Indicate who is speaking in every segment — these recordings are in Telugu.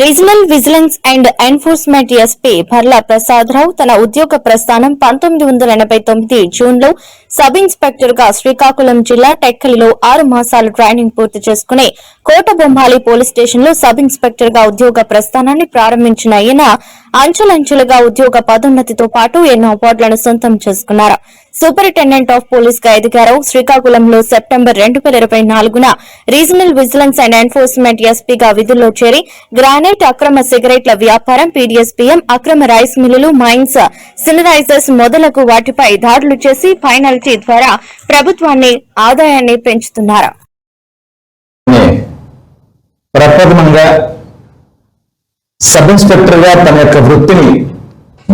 Speaker 1: Regional vigilance and enforcement SP Bharla Prasad Rao తన ఉద్యోగ ప్రస్థానం పంతొమ్మిది వందల ఎనభై తొమ్మిది జూన్లో సబ్ ఇన్స్పెక్టర్గా శ్రీకాకుళం జిల్లా టెక్కలిలో ఆరు మాసాల ట్రైనింగ్ పూర్తి చేసుకుని కోటబొమ్మాలి పోలీస్ స్టేషన్లో సబ్ ఇన్స్పెక్టర్గా ఉద్యోగ ప్రస్థానాన్ని ప్రారంభించిన ఈయన అంచెలంచెలుగా ఉద్యోగ పదోన్నతితో పాటు ఎన్నో అవార్డులను సొంతం చేసుకున్నారు. సూపరింటెండెంట్ ఆఫ్ పోలీస్గా ఎదిగారు శ్రీకాకుళంలో సెప్టెంబర్ రెండు వేల ఇరవై నాలుగున రీజనల్ విజిలెన్స్ అండ్ ఎన్ఫోర్స్మెంట్ ఎస్పీగా విధుల్లో చేరి గ్రానైట్ అక్రమ సిగరెట్ల వ్యాపారం పీడీఎస్పీఎం అక్రమ రైస్ మిల్లులు మైన్స్ సినరైజర్స్ మొదలగు వాటిపై దాడులు చేసి ఫైనల్ ఫైనాలిటీ ద్వారా ప్రభుత్వాన్ని ఆదాయాన్ని పెంచుతున్నారు.
Speaker 2: ప్రప్రథమంగా సబ్ ఇన్స్పెక్టర్గా తన యొక్క వృత్తిని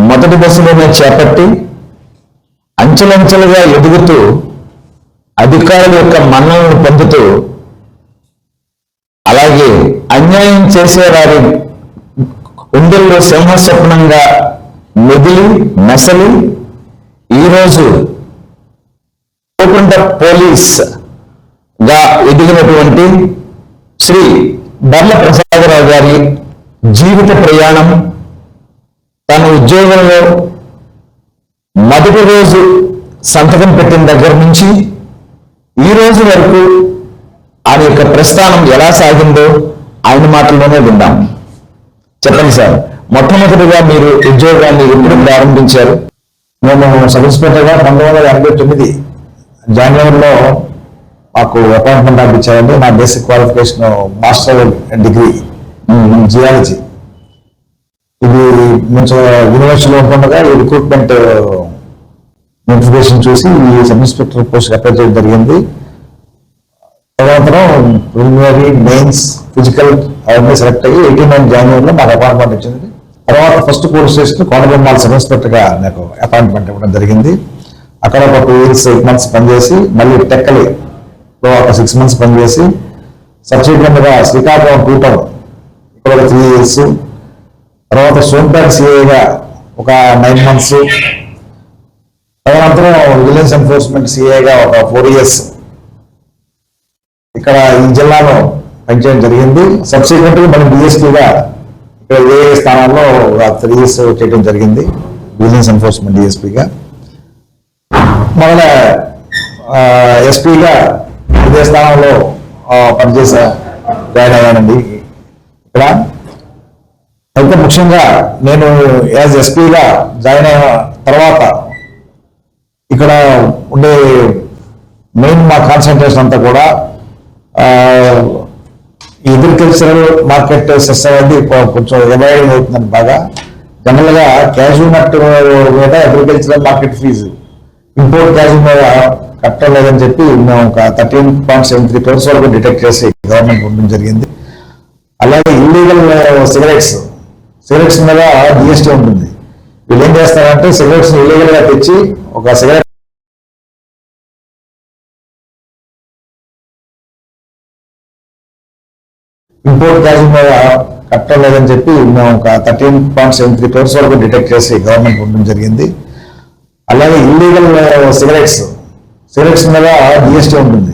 Speaker 2: మొదటి దశలోనే చేపట్టి అంచెలంచెలుగా ఎదుగుతూ అధికారుల యొక్క మన్నలను పొందుతూ అలాగే అన్యాయం చేసేవారి గుండెల్లో సింహ స్వప్నంగా మెదిలి నసలి ఈరోజు గోకుంట పోలీస్గా ఎదిగినటువంటి శ్రీ బర్ల ప్రసాదరావు గారి జీవిత ప్రయాణం తన ఉద్యోగంలో మొదటి రోజు సంతకం పెట్టిన దగ్గర నుంచి ఈ రోజు వరకు ఆయన యొక్క ప్రస్థానం ఎలా సాగిందో ఆయన మాటల్లోనే విందాం చెప్పండి సార్ మొట్టమొదటిగా మీరు ఉద్యోగాన్ని ఎప్పుడు ప్రారంభించారు?
Speaker 3: మేము సబ్ ఇన్స్పెక్టర్గా పంతొమ్మిది వందల ఎనభై తొమ్మిది జనవరిలో మాకు అపాయింట్మెంట్ ఇచ్చారండి. నా basic qualification master degree geology. ఇది నేను యూనివర్సిటీలో ఉంటుండగా ఈ రిక్రూట్మెంట్ నోటిఫికేషన్ చూసి ఈ సబ్ ఇన్స్పెక్టర్ పోస్ట్ అప్లై చేయడం జరిగింది. తర్వాత ప్రిలిమినరీ మెయిన్స్ ఫిజికల్ అవన్నీ సెలెక్ట్ అయ్యి ఎయిటీ నైన్ జనవరిలో మాకు అపాయింట్మెంట్ వచ్చింది. తర్వాత first police station Konabommala sub ఇన్స్పెక్టర్గా నాకు అపాయింట్మెంట్ ఇవ్వడం జరిగింది. అక్కడ ఒక టూ ఇయర్స్ ఎయిట్ మంత్స్ పనిచేసి మళ్ళీ టెక్కలిలో ఒక సిక్స్ మంత్స్ పనిచేసి సబ్సిక్వెంట్గా శ్రీకాకుళం కూటం ఇక్కడ ఒక త్రీ ఇయర్స్ తర్వాత సోన్పేట సిఐగా ఒక నైన్ మంత్స్ తదనంతరం విజిలెన్స్ ఎన్ఫోర్స్మెంట్ సిఐగా ఒక ఫోర్ ఇయర్స్ ఇక్కడ ఈ జిల్లాలో పనిచేయడం జరిగింది. సబ్సిక్వెంట్గా మనం డిఎస్పీగా ఇక్కడ ఏ స్థానాల్లో త్రీ ఇయర్స్ చేయడం జరిగింది. విజిలెన్స్ ఎన్ఫోర్స్మెంట్ డిఎస్పీగా మొదల ఎస్పీగా ఇదే స్థానంలో ఆ, పనిచేసా జాయిన్ అయ్యానండి. ఇక్కడ అయితే ముఖ్యంగా నేను యాజ్ ఎస్పీగా జాయిన్ అయిన తర్వాత ఇక్కడ ఉండే మెయిన్ మా కాన్సన్ట్రేషన్ అంతా కూడా అగ్రికల్చరల్ మార్కెట్ సిస్టమ్ అనేది కొంచెం ఎవాయిడింగ్ అవుతుందండి బాగా. జనరల్గా క్యాజువల్ క్యాషూ నట్ మీద agricultural market fee import cashew మీద కట్టలేదని చెప్పి మేము ఒక thirteen point seven three crores వరకు డిటెక్ట్ చేసి గవర్నమెంట్ ఉండడం జరిగింది. అలాగే ఇల్లీగల్ సిగరెట్స్ సిగరెట్స్ మీద జిఎస్టీ ఉంటుంది. వీళ్ళు ఏం చేస్తారంటే సిగరెట్స్ ఇల్లీగల్గా తెచ్చి ఒక సిగరెట్ ఇంపోర్ట్ క్యాష్ మీద కట్టలేదని చెప్పి మేము ఒక thirteen point seven three crores వరకు డిటెక్ట్ చేసి గవర్నమెంట్ ఉండడం జరిగింది. అలాగే ఇల్లీగల్ సిగరెట్స్. సిగరెట్స్ మీద జిఎస్టీ ఉంటుంది.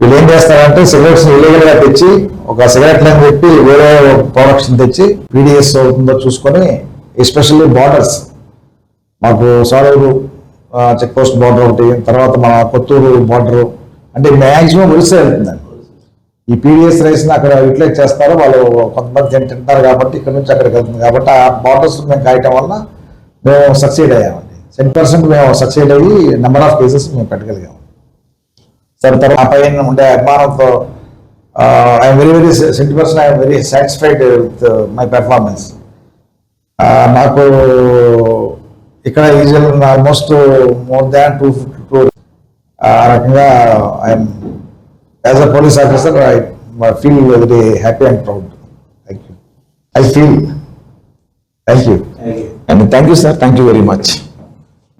Speaker 3: వీళ్ళు ఏం చేస్తారంటే సిగరెట్స్ ఇల్లీగల్గా తెచ్చి ఒక సిగరెట్ అని చెప్పి వేరే ప్రొడక్షన్ తెచ్చి పీడిఎస్ అవుతుందో చూసుకొని ఎస్పెషల్లీ బార్డర్స్ మాకు సోలూరు చెక్ పోస్ట్ బార్డర్ ఒకటి తర్వాత మన కొత్తూరు బార్డర్ అంటే మ్యాక్సిమం ఒరిస్సా వెళ్తుందండి. ఈ పీడిఎస్ రైస్ అక్కడ యూటిలైజ్ చేస్తారు. వాళ్ళు కొంతమంది తింటారు కాబట్టి ఇక్కడ నుంచి అక్కడికి వెళ్తుంది కాబట్టి ఆ బార్డర్స్ మేము కాయటం వల్ల మేము సక్సీడ్ అయ్యామండి. సెవెన్ పర్సెంట్ మేము సక్సీడ్ అయ్యి నెంబర్ ఆఫ్ కేసెస్ మేము పెట్టగలిగాము సరే తర్వాత ఆ పైన ఉండే అభిమానంతో I'm very very cent percent I'm very satisfied with my performance నాకు ఇక్కడ ఈజీగా almost more than two fifty two ఆ రకంగా I'm as a police officer I feel very happy and proud thank you I feel thank you
Speaker 2: and thank you sir thank you very much